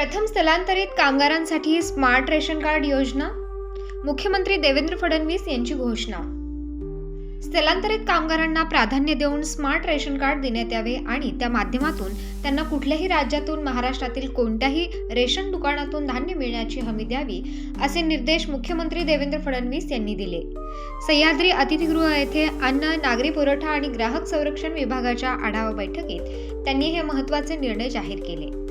प्रथम स्थलांतरित कामगारांसाठी स्मार्ट रेशन कार्ड योजना? मुख्यमंत्री देवेंद्र फडणवीस यांची घोषणा. स्थलांतरित कामगारांना प्राधान्य देऊन स्मार्ट रेशन कार्ड देण्यात यावे आणि त्या माध्यमातून त्यांना कुठल्याही राज्यातून महाराष्ट्रातील कोणत्याही रेशन दुकानातून धान्य मिळण्याची हमी द्यावी असे निर्देश मुख्यमंत्री देवेंद्र फडणवीस यांनी दिले. सह्याद्री अतिथीगृह येथे अन्न नागरी पुरवठा आणि ग्राहक संरक्षण विभागाच्या आढावा बैठकीत त्यांनी हे महत्त्वाचे निर्णय जाहीर केले.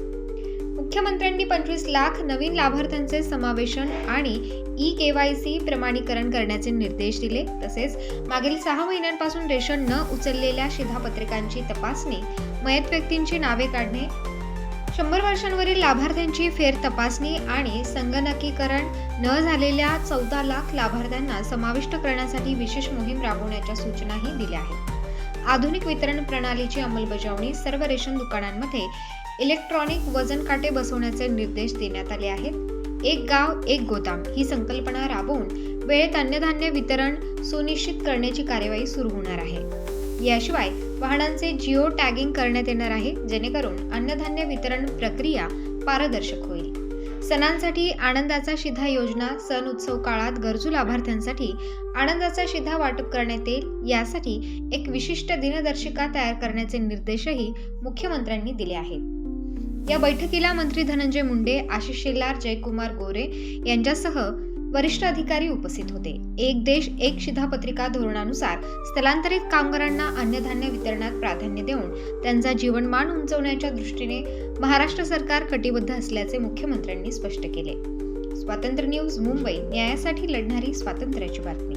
मुख्यमंत्र्यांनी पंचवीस लाख नवीन लाभार्थ्यांचे समावेशन आणि ई के वाय सी प्रमाणीकरण करण्याचे निर्देश दिले. तसेच मागील सहा महिन्यांपासून रेशन न उचललेल्या शिधापत्रिकांची तपासणी मयत व्यक्तींची नावे काढणे शंभर वर्षांवरील लाभार्थ्यांची फेर तपासणी आणि संगणकीकरण न झालेल्या चौदा लाख लाभार्थ्यांना समाविष्ट करण्यासाठी विशेष मोहीम राबवण्याच्या सूचनाही दिल्या आहेत. आधुनिक वितरण प्रणालीची अंमलबजावणी सर्व रेशन दुकानांमध्ये इलेक्ट्रॉनिक वजन काटे बसवण्याचे निर्देश देण्यात आले आहेत. एक गाव एक गोदाम ही संकल्पना राबवून वेळेत अन्नधान्य वितरण सुनिश्चित करण्याची कार्यवाही सुरू होणार आहे. याशिवाय वाहनांचे जिओ टॅगिंग करण्यात येणार आहे जेणेकरून अन्नधान्य वितरण प्रक्रिया पारदर्शक होईल. सणांसाठी आनंदाचा शिधा योजना सण उत्सव काळात गरजू लाभार्थ्यांसाठी आनंदाचा शिधा वाटप करण्यात येईल यासाठी एक विशिष्ट दिनदर्शिका तयार करण्याचे निर्देशही मुख्यमंत्र्यांनी दिले आहेत. या बैठकीला मंत्री धनंजय मुंडे आशिष शेलार जयकुमार गोरे यांच्यासह वरिष्ठ अधिकारी उपस्थित होते. एक देश एक शिधापत्रिका धोरणानुसार स्थलांतरित कामगारांना अन्नधान्य वितरणात प्राधान्य देऊन त्यांचा जीवनमान उंचवण्याच्या दृष्टीने महाराष्ट्र सरकार कटिबद्ध असल्याचे मुख्यमंत्र्यांनी स्पष्ट केले. स्वातंत्र्य न्यूज मुंबई न्यायासाठी लढणारी स्वातंत्र्याची बातमी.